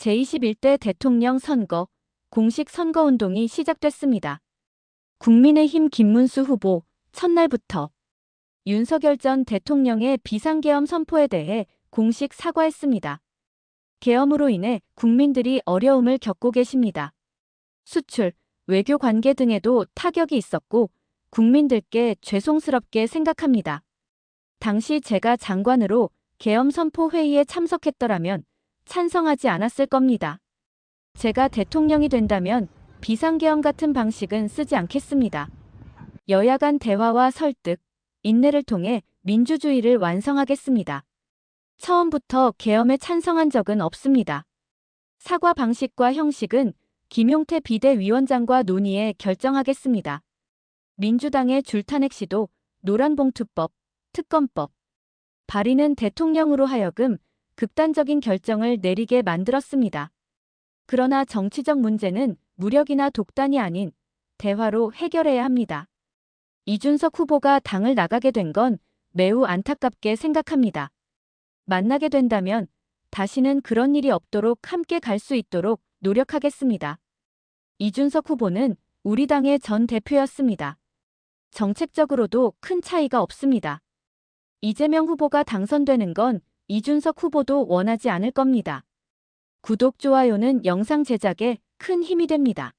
제21대 대통령 선거, 공식 선거운동이 시작됐습니다. 국민의힘 김문수 후보, 첫날부터 윤석열 전 대통령의 비상계엄 선포에 대해 공식 사과했습니다. 계엄으로 인해 국민들이 어려움을 겪고 계십니다. 수출, 외교 관계 등에도 타격이 있었고 국민들께 죄송스럽게 생각합니다. 당시 제가 장관으로 계엄 선포 회의에 참석했더라면 찬성하지 않았을 겁니다. 제가 대통령이 된다면 비상계엄 같은 방식은 쓰지 않겠습니다. 여야 간 대화와 설득, 인내를 통해 민주주의를 완성하겠습니다. 처음부터 계엄에 찬성한 적은 없습니다. 사과 방식과 형식은 김용태 비대위원장과 논의해 결정하겠습니다. 민주당의 줄탄핵 시도, 노란봉투법, 특검법, 발의는 대통령으로 하여금 극단적인 결정을 내리게 만들었습니다. 그러나 정치적 문제는 무력이나 독단이 아닌 대화로 해결해야 합니다. 이준석 후보가 당을 나가게 된 건 매우 안타깝게 생각합니다. 만나게 된다면 다시는 그런 일이 없도록 함께 갈 수 있도록 노력하겠습니다. 이준석 후보는 우리 당의 전 대표였습니다. 정책적으로도 큰 차이가 없습니다. 이재명 후보가 당선되는 건 이준석 후보도 원하지 않을 겁니다. 구독, 좋아요는 영상 제작에 큰 힘이 됩니다.